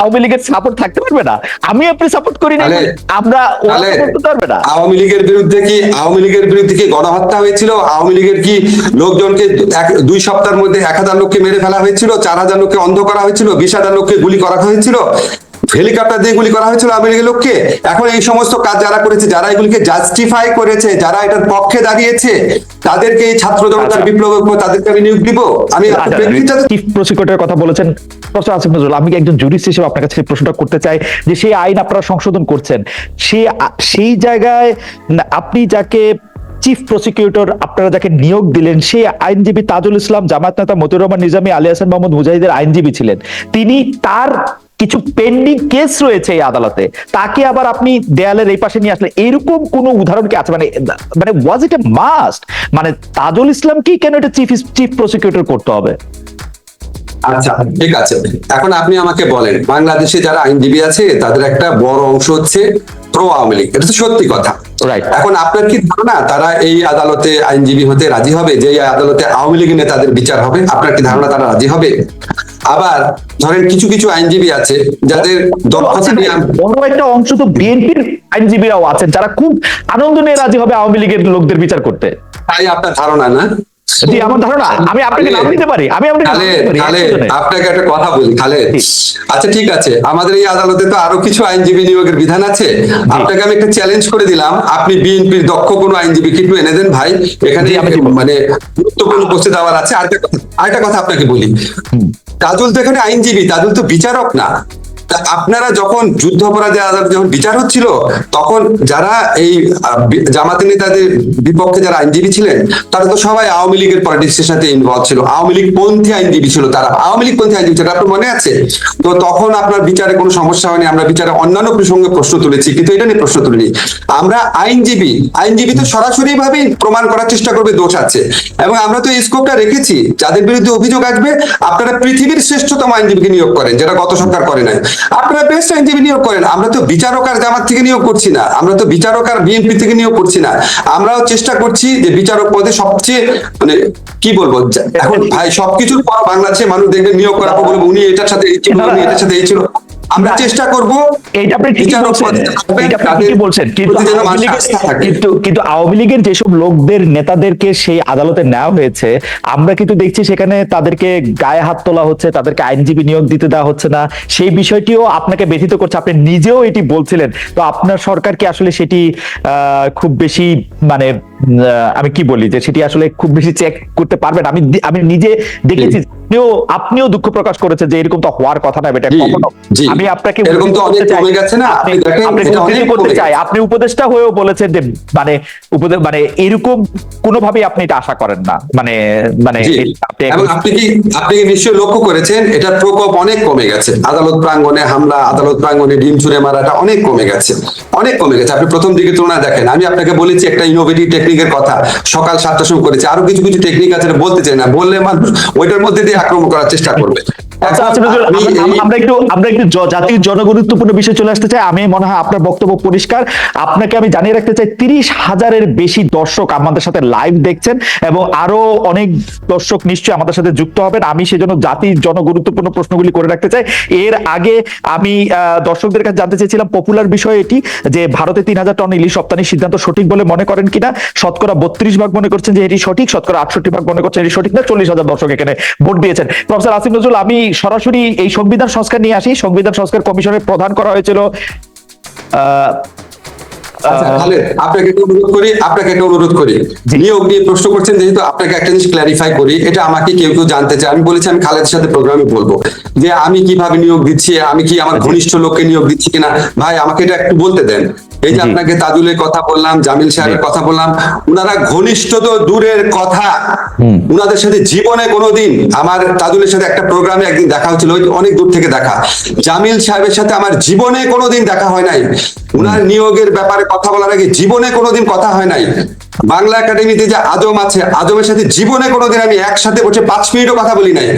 আওয়ামী লীগের সাপোর্ট থাকতে পারবে না। আমি আপনি সাপোর্ট করি না আমরা করতে পারবে না। আওয়ামী লীগের বিরুদ্ধে কি আওয়ামী লীগের বিরুদ্ধে কি গণহত্যা হয়েছিল? আওয়ামী লীগের কি লোকজনকে দুই সপ্তাহের মধ্যে এক হাজার লোককে মেরে ফেলা হয়েছিল? চার হাজার লোককে অন্ধ করা হয়েছিল? বিশ হাজার লোককে গুলি করা হয়েছিল? হেলিকপ্টার দিয়ে গুলি করা হয়েছিল লীগের লোককে? এখন এই সমস্ত কাজ যারা করেছে যারা এগুলিকে জাস্টিফাই করেছে যারা এটার পক্ষে দাঁড়িয়েছে তাদেরকে ছাত্র জনতার আচ্ছা। বিপ্লবের তাদেরকে আমি নিয়োগ দিব। আমি এত চিফ প্রসিকিউটরের কথা বলেছেন। প্রফেসর আসিফ নজরুল আমি একজন জুরিস্ট হিসেবে আপনার কাছে প্রশ্নটা করতে চাই যে সেই আইন আপনারা সংশোধন করছেন। সে সেই জায়গায় আপনি যাকে চিফ প্রসিকিউটর আপনারা যাকে নিয়োগ দিলেন সেই আইনজীবী তাজুল ইসলাম জামাত নেতা মতিউর রহমান নিজামী আলী হাসান মোহাম্মদ মুজাহিদের আইনজীবী ছিলেন। তিনি তার কিছু পেন্ডিং কেস রয়েছে এই আদালতে। তাকে আবার আপনি দেয়ালের এই পাশে নিয়ে আসলে এরকম কোন উদাহরণ কি আছে? মানে মানে ওয়াজ ইট এ মাস্ট মানে তাজুল ইসলাম কি কেন এটা চিফ চিফ প্রসিকিউটর করতে হবে? আচ্ছা ঠিক আছে। এখন আপনি আমাকে বলেন বাংলাদেশে যারা আইনজীবী আছে তাদের একটা বড় অংশ হচ্ছে প্রো আওয়ামী লীগ। এটা তো সত্যি কথা. এখন আপনার কি ধারণা? তারা এই আদালতে আইনজীবী হতে রাজি হবে? যে এই আদালতে আওয়ামী লীগের নেতাদের বিচার হবে আপনার কি ধারণা তারা রাজি হবে? আবার ধরেন কিছু কিছু আইনজীবী আছে যাদের দক্ষতা নিয়ে বড় একটা অংশ তো বিএনপির আইনজীবীরাও আছেন যারা খুব আনন্দ নিয়ে রাজি হবে আওয়ামী লীগের লোকদের বিচার করতে। তাই আপনার ধারণা না? জি আমার ধারণা আমি আপনাকে নাম দিতে পারি আমি আপনাকে নাম খালে দিতে পারি খালে একজনে। আপনাকে একটা কথা বলি খালে আচ্ছা ঠিক আছে আমাদের এই আদালতে তো আরও কিছু আইনজীবী নিয়োগের বিধান আছে। আপনাকে আমি একটা চ্যালেঞ্জ করে দিলাম আপনি বিএনপির দক্ষ কোনো আইনজীবী একটু এনে দেন ভাই? এখানে। মানে গুরুত্বপূর্ণ উপস্থিত আবার আছে। আরেকটা কথা আরেকটা কথা আপনাকে বলি। তাজুল তো এখানে আইনজীবী তাজুল তো বিচারক না। আপনারা যখন যুদ্ধ অপরাধে আদালত যখন বিচার হচ্ছিল তখন যারা এই জামাতি নেতাদের বিপক্ষে যারা আইনজীবী ছিলেন, তারা তো সবাই আওয়ামী লীগের পলিটিক্সের সাথে ইনভলভ ছিল। আওয়ামী লীগ পন্থী আইনজীবী ছিল তারা। আওয়ামী লীগ পন্থী আইনজীবী ছিল আপনার মনে আছে? তো তখন আপনার বিচারে কোনো সমস্যা হয়নি, আমরা বিচারে অন্যান্য প্রসঙ্গে প্রশ্ন তুলেছি, কিন্তু এটা নিয়ে প্রশ্ন তুলিনি। আমরা আইনজীবী আইনজীবী তো সরাসরি ভাবে প্রমাণ করার চেষ্টা করবে, দোষ আছে। এবং আমরা তো এই স্কোপটা রেখেছি, যাদের বিরুদ্ধে অভিযোগ আসবে, আপনারা পৃথিবীর শ্রেষ্ঠতম আইনজীবীকে নিয়োগ করেন, যেটা গত সরকার করে নাই। আপনারা বেস্ট আইনজীবী নিয়োগ করেন। আমরা তো বিচারক আর জামাত থেকে নিয়োগ করছি না। আমরা তো বিচারক আর বিএনপি থেকে নিয়োগ করছি না। আমরাও চেষ্টা করছি যে বিচারক পদে সবচেয়ে মানে কি বলব? এখন ভাই সবকিছুর পর বাংলাদেশে মানুষ দেখবে নিয়োগ করা বলব উনি এটার সাথে এই ছিল, উনি এটার সাথে এই ছিল। আমরা চেষ্টা করব। এইটা আপনি ঠিকই বলছেন। এইটা আপনি ঠিকই বলছেন। কিন্তু। কিন্তু কিন্তু আওয়ামী লীগের যেসব লোকদের নেতাদেরকে সেই আদালতে নেওয়া হয়েছে আমরা কিন্তু দেখছি সেখানে তাদেরকে গায়ে হাত তোলা হচ্ছে তাদেরকে আইনজীবী নিয়োগ দিতে দেওয়া হচ্ছে না। সেই বিষয়টিও আপনাকে ব্যথিত করছে। আপনি নিজেও এটি বলছিলেন। তো আপনার সরকার কি আসলে সেটি আহ, খুব বেশি মানে আমি কি বলি যে সেটি আসলে খুব বেশি চেক করতে পারবেন? আমি আমি নিজে দেখেছি আপনিও আপনিও দুঃখ প্রকাশ করেছেন যে এরকম তো হওয়ার কথা না এটা কখনো। আমি আপনাকে এরকম তো অনেক কমে গেছে না? আপনি দেখেন, এটা করতে চাই। আপনি উপদেষ্টা হয়েও বলেছেন যে মানে উপদে মানে এরকম কোনোভাবেই আপনি এটা আশা করেন না। মানে মানে আপনি কি আপনি কি নিশ্চয়ই লক্ষ্য করেছেন? এটার প্রকোপ অনেক কমে গেছে। আদালত প্রাঙ্গণে হামলা আদালত প্রাঙ্গণে ডিম ছুড়ে মারাটা অনেক কমে গেছে। অনেক কমে গেছে। আপনি প্রথম দিকে তুলনায় দেখেন। আমি আপনাকে বলেছি একটা ইনোভেটিভ টেকনিকের কথা। সকাল সাতটার সময় করেছি। আরও কিছু কিছু টেকনিক আছে বলতে চাই না। বললে মানুষ ওইটার মধ্যে দিয়ে আক্রমণ করার চেষ্টা করবে। আচ্ছা, আচ্ছা, আমরা- একটু আমরা একটু জাতির জনগুরুত্বপূর্ণ বিষয় চলে আসতে চাই। আমি মনে হয় আপনার বক্তব্য পরিষ্কার। আপনাকে আমি জানিয়ে রাখতে চাই তিরিশ হাজারের বেশি দর্শক আমাদের সাথে লাইভ দেখছেন এবং আরও অনেক দর্শক নিশ্চয়ই আমাদের সাথে যুক্ত হবেন। আমি সেজন্য জাতির জনগুরুত্বপূর্ণ প্রশ্নগুলি করে রাখতে চাই। এর আগে আমি আহ, দর্শকদের কাছে জানতে চেয়েছিলাম পপুলার বিষয় এটি যে ভারতে তিন হাজার টন ইলিশ রপ্তানির সিদ্ধান্ত সঠিক বলে মনে করেন কিনা? শতকরা বত্রিশ ভাগ মনে করছেন যে এটি সঠিক শতকরা আটষট্টি ভাগ মনে করছেন এটি সঠিক না? চল্লিশ হাজার দর্শক এখানে ভোট দিয়েছেন। প্রফেসর আসিফ নজরুল আমি সরাসরি এই সংবিধান সংস্কার নিয়ে আসি। সংবিধান সংস্কার কমিশনের প্রধান করা হয়েছিল আপনাকে একটা অনুরোধ করি আপনাকে একটা অনুরোধ করি। জি। নিয়োগ নিয়ে প্রশ্ন করছেন যেহেতু আপনাকে একটা জিনিস করি এটা আমাকে কেউ কেউ জানতে চায়। আমি বলেছি আমি খালেদের সাথে প্রোগ্রামে বলব যে আমি কীভাবে নিয়োগ দিচ্ছি আমি কি আমার ঘনিষ্ঠ লোককে নিয়োগ দিচ্ছি কিনা? ভাই আমাকে এটা একটু বলতে দেন। এই যে আপনাকে তাজুলের কথা বললাম জামিল সাহেবের কথা বললাম উনারা ঘনিষ্ঠ তো দূরের কথা। উনাদের সাথে জীবনে কোনোদিন আমার তাজুলের সাথে একটা প্রোগ্রামে একদিন দেখা হচ্ছিল ওই অনেক দূর থেকে দেখা। জামিল সাহেবের সাথে আমার জীবনে কোনোদিন দেখা হয় নাই। উনার নিয়োগের ব্যাপারে কথা বলার আগে জীবনে কোনোদিন কথা হয় নাই। বাংলা একাডেমিতে যে আজম আছে আজমের সাথে জীবনে কোনোদিন আমি একসাথে বসে পাঁচ মিনিটও কথা বলি নাই।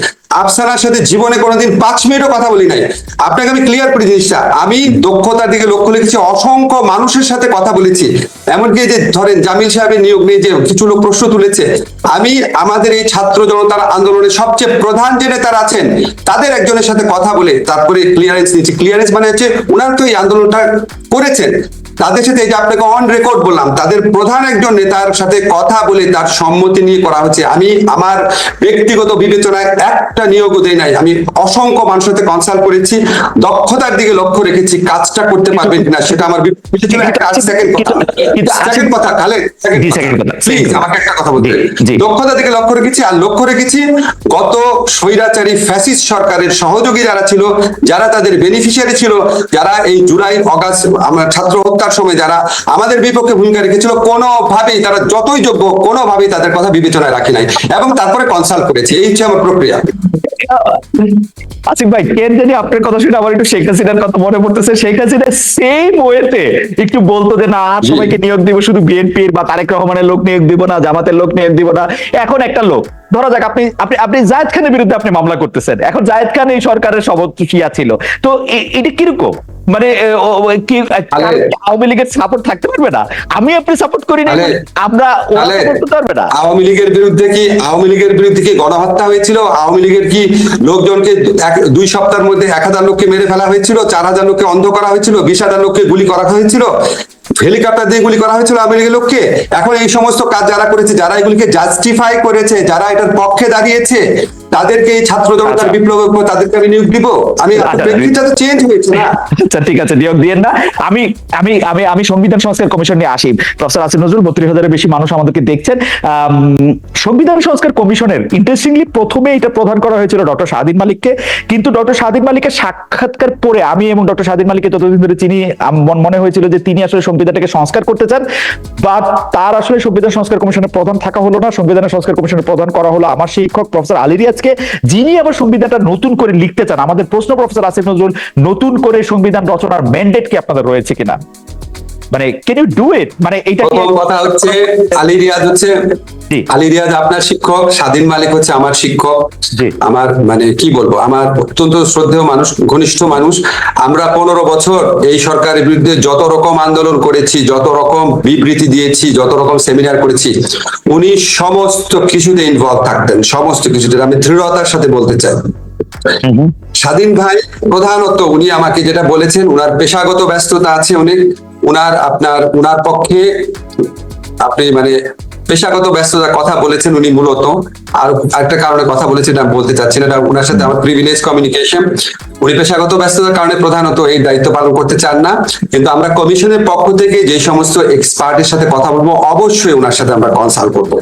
আফসানার সাথে জীবনে কোনোদিন পাঁচ মিনিটও কথা বলি নাই। আপনাকে আমি ক্লিয়ার করি জিনিসটা। আমি দক্ষতার দিকে লক্ষ্য রেখেছি, অসংখ্য মানুষের সাথে কথা বলেছি। এমনকি যে ধরেন জামিল সাহেবের নিয়োগ নিয়ে যে কিছু লোক প্রশ্ন তুলেছে, আমি আমাদের এই ছাত্র জনতার আন্দোলনের সবচেয়ে প্রধান যে নেতারা আছেন, তাদের একজনের সাথে কথা বলে, তারপরে ক্লিয়ারেন্স নিয়েছি। ক্লিয়ারেন্স মানে হচ্ছে ওনার তো এই আন্দোলনটা করেছেন। তাদের সাথে এই যে আপনাকে অন রেকর্ড বললাম তাদের প্রধান একজন নেতার সাথে কথা বলে তার সম্মতি নিয়ে করা হচ্ছে। আমি আমার ব্যক্তিগত বিবেচনায় একটা নিয়োগও দেই নাই। আমি অসংখ্য মানুষের সাথে কনসাল্ট করেছি দক্ষতার দিকে লক্ষ্য রেখেছি কাজটা করতে পারবেন কিনা সেটা আমার সেকেন্ড কথা। কথা। প্লিজ আমাকে একটা কথা বলতে। দক্ষতার দিকে লক্ষ্য রেখেছি আর লক্ষ্য রেখেছি গত স্বৈরাচারী ফ্যাসিস্ট সরকারের সহযোগী যারা ছিল যারা তাদের বেনিফিশিয়ারি ছিল যারা এই জুলাই অগাস্ট আমরা ছাত্র হত্যার সময় যারা আমাদের বিপক্ষে ভূমিকা রেখেছিল, কোনোভাবেই তারা যতই যোগ্য কোনোভাবেই তাদের কথা বিবেচনায় রাখি নাই এবং তারপরে কনসাল্ট করেছি। এই হচ্ছে আমার প্রক্রিয়া। আসিফ ভাই কেন জানি আপনার কথা শুনে আমার একটু শেখ হাসিনার কথা মনে পড়তেছে শেখ হাসিনা সেম ওয়েতে একটু বলতো যে না আর সবাইকে নিয়োগ দিব শুধু বিএনপির বা তারেক রহমানের লোক নিয়োগ দিব না জামাতের লোক নিয়োগ দিব না। এখন একটা লোক ধরা যাক আপনি আপনি আপনি জায়েদ খানের বিরুদ্ধে আপনি মামলা করতেছেন। এখন জায়েদ খান এই সরকারের সবচিয়া ছিল। তো এটা কীরকম? মানে কি আওয়ামী লীগের সাপোর্ট থাকতে পারবে না? আমি আপনি সাপোর্ট করি না আমরা করতে পারবে না। আওয়ামী লীগের বিরুদ্ধে কি আওয়ামী লীগের বিরুদ্ধে কি গণহত্যা হয়েছিল? আওয়ামী লীগের কি লোকজনকে এক- দুই সপ্তাহের মধ্যে এক হাজার লোককে মেরে ফেলা হয়েছিল, চার হাজার লোককে অন্ধ করা হয়েছিল, বিশ হাজার লোককে গুলি করা হয়েছিল, হেলিকপ্টার দিয়ে গুলি করা হয়েছিল আমেরিকা লোককে। এখন এই সমস্ত কাজ যারা করেছে, যারা এগুলিকে জাস্টিফাই করেছে, যারা এটার পক্ষে দাঁড়িয়েছে তাদেরকে এই ছাত্র জনতার আচ্ছা। বিপ্লবের উপর তাদেরকে আমি নিয়োগ দিব আমি আচ্ছা, ব্যক্তিটা তো চেঞ্জ হয়েছে না। আচ্ছা ঠিক আছে নিয়োগ দিয়েন না। আমি আমি আমি আমি সংবিধান সংস্কার কমিশন নিয়ে আসি। প্রফেসর আসিফ নজরুল বত্রিশ হাজারের বেশি মানুষ আমাদেরকে দেখছেন। সংবিধান সংস্কার কমিশনের ইন্টারেস্টিংলি প্রথমে এটা প্রদান করা হয়েছিল ডক্টর মালিককে। কিন্তু ডক্টর শাহদিন মালিকের সাক্ষাৎকার পরে আমি এবং ডক্টর শাহদিন মালিককে যতদিন ধরে চিনি মনে হয়েছিল যে তিনি আসলে সংবিধানটাকে সংস্কার করতে চান। বা তার আসলে সংবিধান সংস্কার কমিশনের প্রধান থাকা হলো না। সংবিধান সংস্কার কমিশনের প্রধান করা হলো আমার শিক্ষক প্রফেসর আলী রিয়াজকে যিনি আবার সংবিধানটা নতুন করে লিখতে চান, আমাদের প্রশ্ন প্রফেসর আসিফ নজরুল, নতুন করে সংবিধান রচনার ম্যান্ডেট কি আপনাদের রয়েছে কিনা? মানে ক্যান ইউ ডু ইট মানে এটা কি? কথা হচ্ছে আলী রিয়াজ হচ্ছে জি। আলী রিয়াজ আপনার শিক্ষক স্বাধীন মালিক হচ্ছে আমার শিক্ষক। জি। আমার মানে কি বলব? আমার অত্যন্ত শ্রদ্ধেয় মানুষ ঘনিষ্ঠ মানুষ। আমরা পনেরো বছর এই সরকারের বিরুদ্ধে যত রকম আন্দোলন করেছি যত রকম বিবৃতি দিয়েছি যত রকম সেমিনার করেছি উনি সমস্ত কিছুতে ইনভলভ থাকতেন সমস্ত কিছুতে। আমি দৃঢ়তার সাথে বলতে চাই। স্বাধীন ভাই প্রধানত উনি আমাকে যেটা বলেছেন উনার পেশাগত ব্যস্ততা আছে অনেক। উনার আপনার, উনার পক্ষে আপনি মানে পেশাগত ব্যস্ততার কথা বলেছেন উনি মূলত। আর একটা কারণে কথা বলেছেন আমি বলতে চাচ্ছি না উনার সাথে আমার প্রিভিলেজ কমিউনিকেশন উনি পেশাগত ব্যস্ততার কারণে প্রধানত এই দায়িত্ব পালন করতে চান না, কিন্তু আমরা কমিশনের পক্ষ থেকে যে সমস্ত এক্সপার্টের সাথে কথা বলব, অবশ্যই ওনার সাথে আমরা কনসাল্ট করব।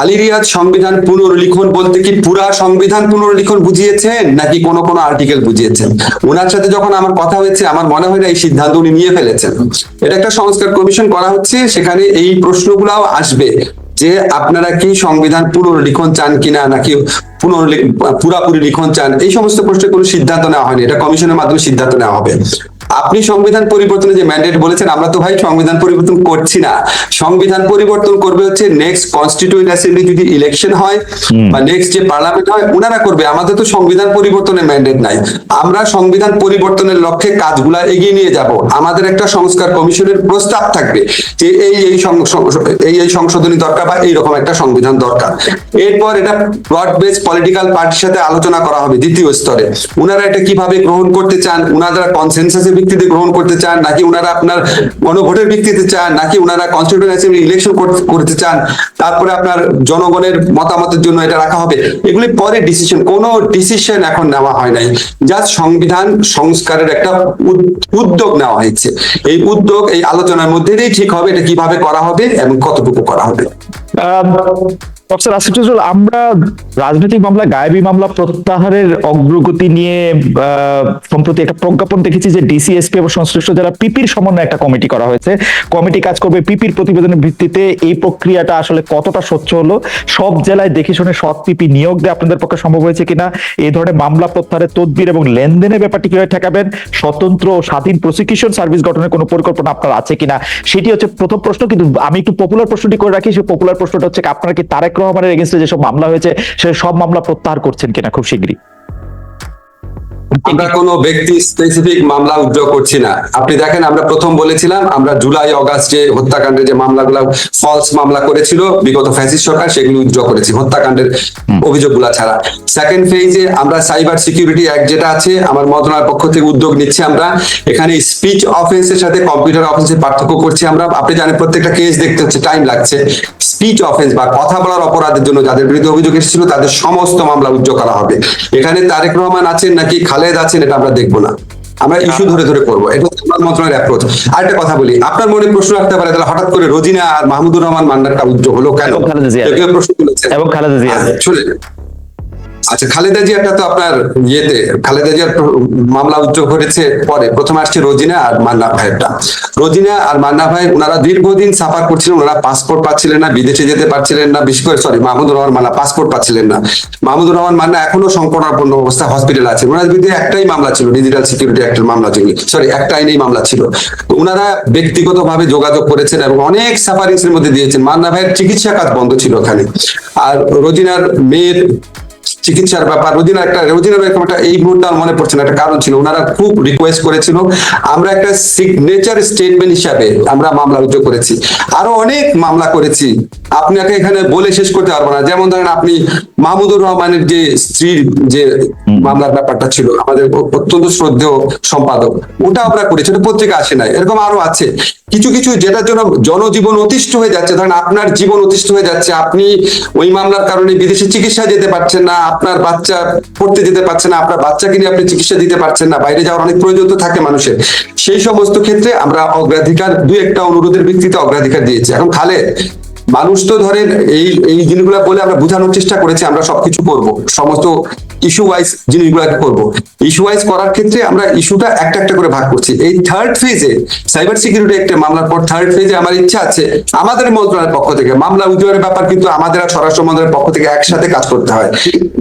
আলী সংবিধান পুনর্লিখন বলতে কি পুরা সংবিধান পুনর্লিখন বুঝিয়েছেন, নাকি কোন কোন আর্টিকেল বুঝিয়েছেন? ওনার সাথে যখন আমার কথা হয়েছে, আমার মনে হয় না এই সিদ্ধান্ত উনি নিয়ে ফেলেছেন। এটা একটা সংস্কার কমিশন করা হচ্ছে, সেখানে এই প্রশ্নগুলাও আসবে যে আপনারা কি সংবিধান পুনর্লিখন চান কিনা, নাকি পুনর্লি, পুরাপুরি লিখন চান? এই সমস্ত প্রশ্নে কোনো সিদ্ধান্ত নেওয়া হয়নি। এটা কমিশনের মাধ্যমে সিদ্ধান্ত নেওয়া হবে। আপনি সংবিধান পরিবর্তনের যে ম্যান্ডেট বলেছেন আমরা তো ভাই সংবিধান পরিবর্তন করছি না। সংবিধান পরিবর্তন করবে হচ্ছে নেক্সট কনস্টিটিউয়েন্ট অ্যাসেম্বলি যদি ইলেকশন হয় বা নেক্সট যে পার্লামেন্ট হয় ওনারা করবে। আমাদের তো সংবিধান পরিবর্তনের ম্যান্ডেট নাই। আমরা সংবিধান পরিবর্তনের লক্ষ্যে কাজগুলা এগিয়ে নিয়ে যাব। আমাদের একটা সংস্কার কমিশনের প্রস্তাব থাকবে যে এই এই এই এই সংশোধনী দরকার বা এইরকম একটা সংবিধান দরকার। এরপর এটা ব্রড বেস পলিটিক্যাল পার্টির সাথে আলোচনা করা হবে দ্বিতীয় স্তরে। ওনারা এটা কীভাবে গ্রহণ করতে চান উনারা কনসেনসাসের ভিত্তিতে গ্রহণ করতে চান, নাকি উনারা আপনার গণভোটের ভিত্তিতে চান, নাকি উনারা কনস্টিটিউশন অ্যাসেম্বলি ইলেকশন করতে চান, তারপরে আপনার জনগণের মতামতের জন্য এটা রাখা হবে, এগুলি পরে ডিসিশন কোনো ডিসিশন এখন নেওয়া হয় নাই। যা সংবিধান সংস্কারের একটা উদ- উদ্যোগ নেওয়া হয়েছে। এই উদ্যোগ, এই আলোচনার মধ্যে দিয়েই ঠিক হবে, এটা কীভাবে করা হবে এবং কতটুকু করা হবে। আমরা রাজনৈতিক মামলা, গায়েবী মামলা প্রত্যাহারের অগ্রগতি নিয়ে সম্প্রতি একটা প্রজ্ঞাপন দেখেছি যে ডিসিএসপি এবং সংশ্লিষ্ট যারা পিপির সমন্বয়ে একটা কমিটি করা হয়েছে, কমিটি কাজ করবে পিপির প্রতিবেদনের ভিত্তিতে। এই প্রক্রিয়াটা আসলে কতটা স্বচ্ছ হলো, সব জেলায় দেখে শুনে সৎ পিপি নিয়োগ দিয়ে আপনাদের পক্ষে সম্ভব হয়েছে কিনা, এই ধরনের মামলা প্রত্যাহারের তদবির এবং লেনদেনের ব্যাপারটি কীভাবে ঠেকাবেন, স্বতন্ত্র স্বাধীন প্রসিকিউশন সার্ভিস গঠনের কোনো পরিকল্পনা আপনার আছে কিনা, সেটি হচ্ছে প্রথম প্রশ্ন, কিন্তু আমি একটু পপুলার প্রশ্নটি করে রাখি, সেই পপুলার প্রশ্নটা হচ্ছে আপনারা কি তারেক রহমানের এগেনস্টে যেসব মামলা হয়েছে সে সব মামলা প্রত্যাহার করছেন কিনা খুব শীঘ্রই আমরা কোনো ব্যক্তি স্পেসিফিক মামলা উদ্যোগ করছি না। আপনি দেখেন আমরা প্রথম বলেছিলাম আমরা জুলাই অগাস্টে হত্যাকাণ্ডের যে মামলাগুলো ফলস মামলা করেছিল বিগত ফ্যাসিস্ট সরকার সেগুলো উদ্যোগ করেছি হত্যাকাণ্ডের অভিযোগগুলো ছাড়া। সেকেন্ড ফেজে আমরা সাইবার সিকিউরিটি অ্যাক্ট যেটা আছে আমার মন্ত্রণালয়ের পক্ষ থেকে উদ্যোগ নিচ্ছি আমরা। এখানে স্পিচ অফেন্সের সাথে কম্পিউটার অফেন্সের পার্থক্য করছি আমরা। আপনি জানেন প্রত্যেকটা কেস দেখতে হচ্ছে টাইম লাগছে। স্পিচ অফেন্স বা কথা বলার অপরাধের জন্য যাদের বিরুদ্ধে অভিযোগ এসেছিল তাদের সমস্ত মামলা উদ্যোগ করা হবে। এখানে তারেক রহমান আছেন নাকি খালেদ আছেন এটা আমরা দেখব না। আমরা ইস্যু ধরে ধরে করব। এটা মন্ত্রণালয়ের অ্যাপ্রোচ আরেকটা কথা বলি আপনার মনে প্রশ্ন রাখতে পারে তাহলে হঠাৎ করে রোজিনা আর মাহমুদুর রহমান মান্নারটা উজ্জ্বল হলো কেন? খালেদা প্রশ্ন এবং খালেদা জিয়া। হ্যাঁ, শুনেন। আচ্ছা খালেদা জিয়াটা তো আপনার ইয়েতে, খালেদা জিয়ার মামলা উদ্যোগ করেছে পরে, প্রথমে আসছে রোজিনা আর মান্না ভাইয়েরটা। রোজিনা আর মান্না ভাই, ওনারা দীর্ঘদিন সাফার করছিলেন, ওনারা পাসপোর্ট পাচ্ছিলেন না, বিদেশে যেতে পারছিলেন না, বিশেষ করে সরি মাহমুদুর রহমান মান্না পাসপোর্ট পাচ্ছিলেন না। মাহমুদুর রহমান মান্না এখনও সংকটাপন্ন অবস্থা হসপিটালে আছে ওনার বিরুদ্ধে একটাই মামলা ছিল ডিজিটাল সিকিউরিটি অ্যাক্টের মামলা ছিল সরি একটা আইনেই মামলা ছিল। ওনারা ব্যক্তিগতভাবে যোগাযোগ করেছেন এবং অনেক সাফারিংস এর মধ্যে দিয়েছেন। মান্না ভাইয়ের চিকিৎসা কাজ বন্ধ ছিল ওখানে। আর রোজিনার মেয়ের চিকিৎসার ব্যাপার রোদিনা একটা রোদিনার এরকম একটা এই মুহূর্তে আমার মনে পড়ছে না, একটা কারণ ছিল। ওনারা খুব রিকোয়েস্ট করেছিল। আমরা একটা সিগনেচার স্টেটমেন্ট হিসাবে আমরা মামলা রুজু করেছি। আরও অনেক মামলা করেছি। আপনাকে এখানে বলে শেষ করতে পারব না। যেমন ধরেন আপনি মাহমুদুর রহমানের যে স্ত্রীর যে মামলার ব্যাপারটা ছিল আমাদের অত্যন্ত শ্রদ্ধেয় সম্পাদক ওটা আমরা করেছি ওটা পত্রিকা আসে নাই এরকম আরও আছে। কিছু কিছু যেটার জন্য জনজীবন অতিষ্ঠ হয়ে যাচ্ছে ধরেন আপনার জীবন অতিষ্ঠ হয়ে যাচ্ছে আপনি ওই মামলার কারণে বিদেশে চিকিৎসা যেতে পারছেন না আপনার বাচ্চা পড়তে যেতে পারছে না আপনার বাচ্চাকে নিয়ে আপনি চিকিৎসা দিতে পারছেন না বাইরে যাওয়ার অনেক প্রয়োজন তো থাকে মানুষের। সেই সমস্ত ক্ষেত্রে আমরা অগ্রাধিকার দুই একটা অনুরোধের ভিত্তিতে অগ্রাধিকার দিয়েছি। এখন খালে মানুষ তো ধরেন এই এই জিনিসগুলো বলে আমরা বোঝানোর চেষ্টা করেছি, আমরা সবকিছু করব। সমস্ত ইস্যু ওয়াইজ জিনিসগুলোকে করব। ইস্যু ওয়াইজ করার ক্ষেত্রে আমরা ইস্যুটা একটা একটা করে ভাগ করছি। এই থার্ড ফেজে সাইবার সিকিউরিটি একটা মামলার পর থার্ড ফেজে আমার ইচ্ছা আছে আমাদের মন্ত্রণালয়ের পক্ষ থেকে, মামলা উদ্যোগের ব্যাপার কিন্তু আমাদের আর স্বরাষ্ট্র মন্ত্রণালয়ের পক্ষ থেকে একসাথে কাজ করতে হয়।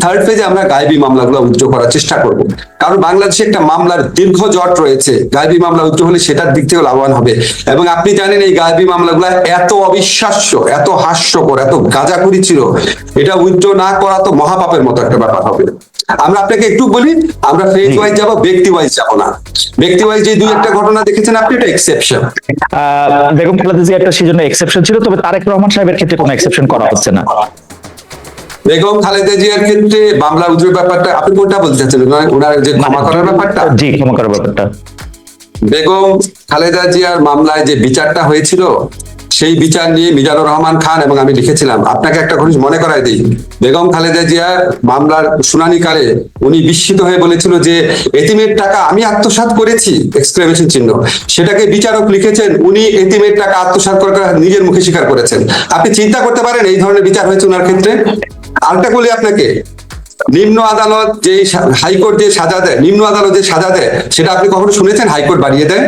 থার্ড ফেজে আমরা গায়েবী মামলাগুলো উদ্যোগ করার চেষ্টা করব। কারণ বাংলাদেশে একটা মামলার দীর্ঘ জট রয়েছে। গায়েবী মামলা উদ্যোগ হলে সেটার দিক থেকে লাভবান হবে। এবং আপনি জানেন এই গায়েবী মামলাগুলো এত অবিশ্বাস্য এত হাস্যকর এত গাঁজাখুরি ছিল এটা উদ্যোগ না করা তো মহাপাপের মতো একটা ব্যাপার হবে। আমরা আপনাকে একটু বলি আমরা ফেজ ওয়াইজ যাব ব্যক্তি ওয়াইজ যাব না। ব্যক্তি ওয়াইজ যে দুই একটা ঘটনা দেখেছেন আপনি এটা এক্সেপশন বেগম খালেদা জিয়া একটা সেজন্য এক্সেপশন ছিল তবে তারেক রহমান সাহেবের ক্ষেত্রে কোনো এক্সেপশন করা হচ্ছে না। বেগম খালেদা জিয়ার ক্ষেত্রে মামলা উদ্যোগ ব্যাপারটা আপনি কোনটা বলতে চাচ্ছেন? ওনার- ওনার যে ক্ষমা করার ব্যাপারটা? জি ক্ষমা করার ব্যাপারটা। বেগম খালেদা জিয়ার মামলায় যে বিচারটা হয়েছিল সেই বিচার নিয়ে মিজানুর রহমান খান এবং আমি লিখেছিলাম। আপনাকে একটা জিনিস মনে করাই দিই। বেগম খালেদা জিয়ার মামলার শুনানিকালে উনি বিস্মিত হয়ে বলেছিল যে, এতিমের টাকা আমি আত্মসাৎ করেছি, এক্সক্লেমেশন চিহ্ন। সেটাকে বিচারক লিখেছেন, উনি এতিমের টাকা আত্মসাৎ করে নিজের মুখে স্বীকার করেছেন। আপনি চিন্তা করতে পারেন এই ধরনের বিচার হয়েছে ওনার ক্ষেত্রে? আরেকটা বলি আপনাকে। নিম্ন আদালত যে হাইকোর্ট যে সাজা দেয়, নিম্ন আদালত যে সাজা দেয়, সেটা আপনি কখনো শুনেছেন হাইকোর্ট বাড়িয়ে দেয়?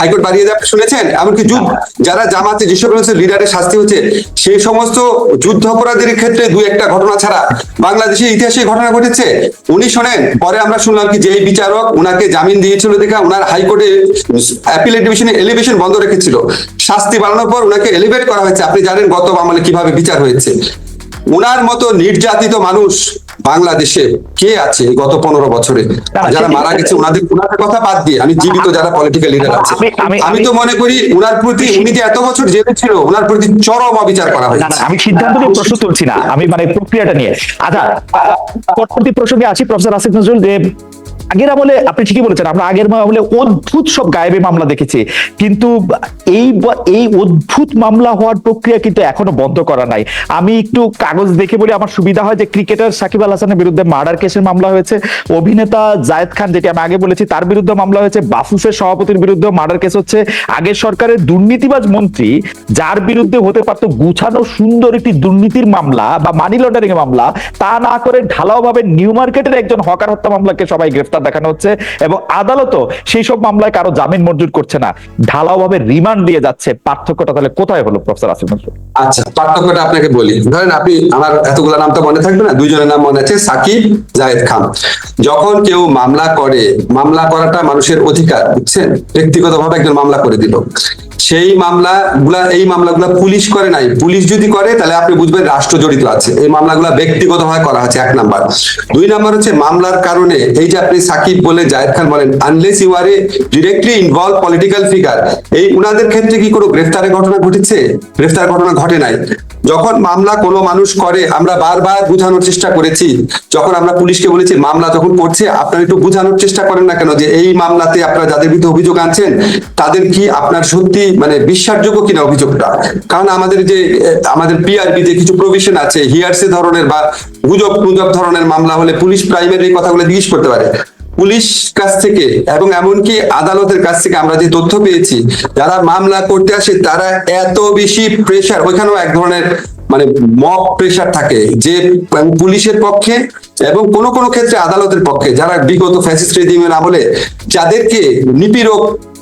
হাইকোর্ট বাড়িয়ে দেওয়া শুনেছেন? এমনকি যুদ্ধ যারা জামাতে যেসব লিডারের শাস্তি হচ্ছে। সেই সমস্ত যুদ্ধ অপরাধীর ক্ষেত্রে দুই একটা ঘটনা ছাড়া বাংলাদেশের ইতিহাসে ঘটনা ঘটেছে। উনি শোনেন, পরে আমরা শুনলাম কি যে এই বিচারক উনাকে জামিন দিয়েছিল দেখা উনার হাইকোর্টে অ্যাপিলেট ডিভিশনে এলিভেশন বন্ধ রেখেছিল। শাস্তি বাড়ানোর পর উনাকে এলিভেট করা হয়েছে। আপনি জানেন গত আমলে কীভাবে বিচার হয়েছে। উনার মতো নির্যাতিত মানুষ বাংলাদেশে কে আছে গত পনেরো বছরে? যারা মারা গেছে উনাদের উনাদের কথা বাদ দিয়ে আমি জীবিত যারা পলিটিক্যাল লিডার আছে। আমি- তো মনে করি উনার প্রতি উনি যে এত বছর জেলে ছিল উনার প্রতি চরম অবিচার করা হয়েছে। আমি সিদ্ধান্ত নিয়ে প্রশ্ন তুলছি না। আমি মানে প্রক্রিয়াটা নিয়ে। আচ্ছা পরবর্তী প্রসঙ্গে আসি প্রফেসর আসিফ নজরুল যে আগের আমলে আপনি ঠিকই বলেছেন আমরা আগের আমলে অদ্ভুত সব গায়েবী মামলা দেখেছি। কিন্তু এই এই অদ্ভুত মামলা হওয়ার প্রক্রিয়া কিন্তু এখনও বন্ধ করা নাই। আমি একটু কাগজ দেখে বলি আমার সুবিধা হয় যে ক্রিকেটার সাকিব আল হাসানের বিরুদ্ধে মার্ডার কেসের মামলা হয়েছে। অভিনেতা জায়েদ খান, যেটি আমি আগে বলেছি, তার বিরুদ্ধে মামলা হয়েছে। বাফুফের সভাপতির বিরুদ্ধে মার্ডার কেস হচ্ছে। আগের সরকারের দুর্নীতিবাজ মন্ত্রী, যার বিরুদ্ধে হতে পারতো গুছানো সুন্দর একটি দুর্নীতির মামলা বা মানি লন্ডারিং এর মামলা, তা না করে ঢালাও ভাবে নিউ মার্কেটের একজন হকার হত্যা মামলাকে সবাই গ্রেফতার দেখানো হচ্ছে এবং আদালতও সেই সব মামলায় কারও জামিন মঞ্জুর করছে না। ঢালাও ভাবে রিমান্ড দিয়ে যাচ্ছে। পার্থক্যটা তাহলে কোথায় হলো, প্রফেসর আসিফ আচ্ছা পার্থক্যটা আপনাকে বলি। ধরেন আপনি, আমার এতগুলো নাম তো মনে থাকবে না, দুইজনের নাম মনে আছে সাকিব জায়েদ খান। যখন কেউ মামলা করে, মামলা করাটা মানুষের অধিকার, বুঝছেন? ব্যক্তিগতভাবে একজন মামলা করে দিল। সেই মামলা গুলা, এই মামলাগুলা পুলিশ করে নাই। পুলিশ যদি করে, তাহলে আপনি বুঝবেন রাষ্ট্র জড়িত আছে। এই মামলাগুলা ব্যক্তিগতভাবে করা হচ্ছে এক নাম্বার। দুই নাম্বার হচ্ছে, মামলার কারণে এই যে আপনি সাকিব বলে জায়েদ খান বলেন unless you are a directly involve political figure এই উনাদের ক্ষেত্রে কি কোনো গ্রেফতারের ঘটনা ঘটেছে? গ্রেফতার ঘটনা ঘটে নাই। যখন মামলা কোনো মানুষ করে, আমরা বারবার বোঝানোর চেষ্টা করেছি। যখন আমরা পুলিশকে বলেছি, মামলা যখন করছে, আপনারা একটু বোঝানোর চেষ্টা করেন না কেন যে এই মামলাতে আপনারা যাদের বিরুদ্ধে অভিযোগ আনছেন, তাদের কি আপনার সত্যি মানে বিশ্বাসযোগ্য কিনা অভিযোগটা? কারণ আমাদের যে, আমাদের পিআরবি যে কিছু প্রভিশন আছে, হিয়ারসে ধরনের বা গুজব গুজব ধরনের মামলা হলে পুলিশ প্রাইমারি এই কথাগুলো জিজ্ঞেস করতে পারে। পুলিশ কাছ থেকে এবং এমনকি আদালতের কাছ থেকে আমরা যে তথ্য পেয়েছি, যারা মামলা করতে আসে তারা এত বেশি প্রেশার ওইখানেও এক ধরনের মানে মক প্রেশার থাকে যে পুলিশের পক্ষে এবং কোন কোন ক্ষেত্রে আদালতের পক্ষে, যারা বিগত ফ্যাসিস্ট রেজিমের আমলে যাদেরকে নিপীড়ক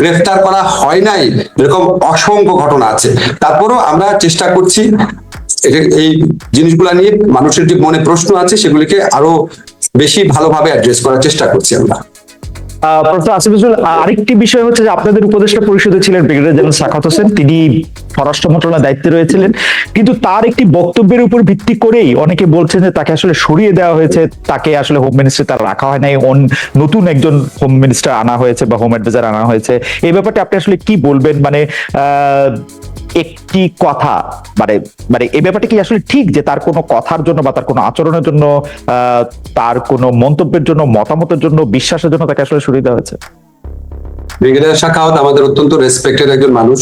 গ্রেফতার করা হয় নাই, এরকম অসংখ্য ঘটনা আছে। তারপরও আমরা চেষ্টা করছি এই জিনিসগুলা নিয়ে মানুষের যে মনে প্রশ্ন আছে সেগুলিকে আরও বেশি ভালোভাবে অ্যাড্রেস করার চেষ্টা করছি আমরা। প্রফেসর আরেকটি বিষয় হচ্ছে যে আপনাদের উপদেষ্টা পরিষদে ছিলেন ব্রিগেডিয়ার জেনারেল সাখাত হোসেন, তিনি স্বরাষ্ট্র মন্ত্রণালয়ের দায়িত্বে রয়েছিলেন। কিন্তু তার একটি বক্তব্যের উপর ভিত্তি করেই অনেকে বলছেন যে তাকে আসলে সরিয়ে দেওয়া হয়েছে, তাকে আসলে হোম মিনিস্ট্রি তার রাখা হয় নাই নতুন একজন হোম মিনিস্টার আনা হয়েছে বা হোম অ্যাডভাইজার আনা হয়েছে। এই ব্যাপারটা আপনি আসলে কি বলবেন? মানে একটি কথা। মানে মানে এই ব্যাপারটা কি আসলে ঠিক যে তার কোনো কথার জন্য বা তার কোনো আচরণের জন্য তার কোনো মন্তব্যের জন্য, মতামতের জন্য, বিশ্বাসের জন্য তাকে আসলে সরিয়ে দেওয়া হয়েছে? ব্রিগেডিয়ার শাখাওয়াত আমাদের অত্যন্ত রেসপেক্টেড একজন মানুষ।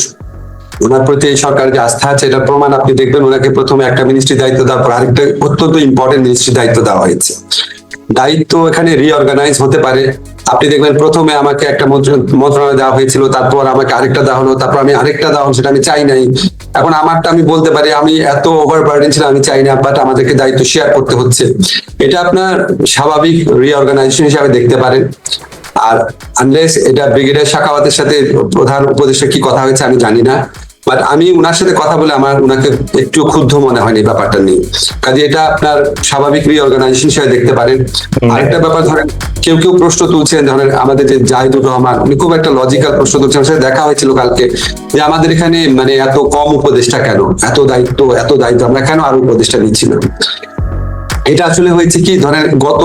ওনার প্রতি এই সরকারের যে আস্থা আছে, এটার প্রমাণ আপনি দেখবেন, ওনাকে প্রথমে একটা মিনিস্ট্রি দায়িত্ব দেওয়ার পর আরেকটা অত্যন্ত ইম্পর্টেন্ট মিনিস্ট্রি দায়িত্ব দেওয়া হয়েছে। দায়িত্ব এখানে রিঅর্গানাইজ হতে পারে। আপনি দেখবেন প্রথমে আমাকে একটা মন্ত্রণালয় দেওয়া হয়েছিল, তারপর আমাকে আরেকটা দেওয়া হলো, তারপর আমি আরেকটা দেওয়া সেটা আমি চাই নাই। এখন আমারটা আমি বলতে পারি, আমি এত ওভারবার্ডেন ছিলাম, আমি চাই না বাট আমাদেরকে দায়িত্ব শেয়ার করতে হচ্ছে। এটা আপনার স্বাভাবিক রিঅর্গানাইজেশন হিসাবে দেখতে পারেন। আর আনলেস এটা ব্রিগেডের শাখাওয়াতের সাথে প্রধান উপদেষ্টা কি কথা হয়েছে, আমি জানি না। বাট আমি উনার সাথে কথা বলে আমার উনাকে একটু ক্ষুব্ধ মনে হয়নি ব্যাপারটা নিয়ে। কাজে এটা আপনার স্বাভাবিক রিঅর্গানাইজেশন হিসেবে দেখতে পারেন। আরেকটা ব্যাপার ধরেন কেউ কেউ প্রশ্ন তুলছেন ধরেন আমাদের যে জাহিদুর রহমান উনি খুব একটা লজিক্যাল প্রশ্ন তুলছেন সাথে দেখা হয়েছিল কালকে যে আমাদের এখানে মানে এত কম উপদেষ্টা কেন? এত দায়িত্ব এত দায়িত্ব আমরা কেন আরও উপদেষ্টা নিচ্ছি না? এটা আসলে হয়েছে কি ধরেন গত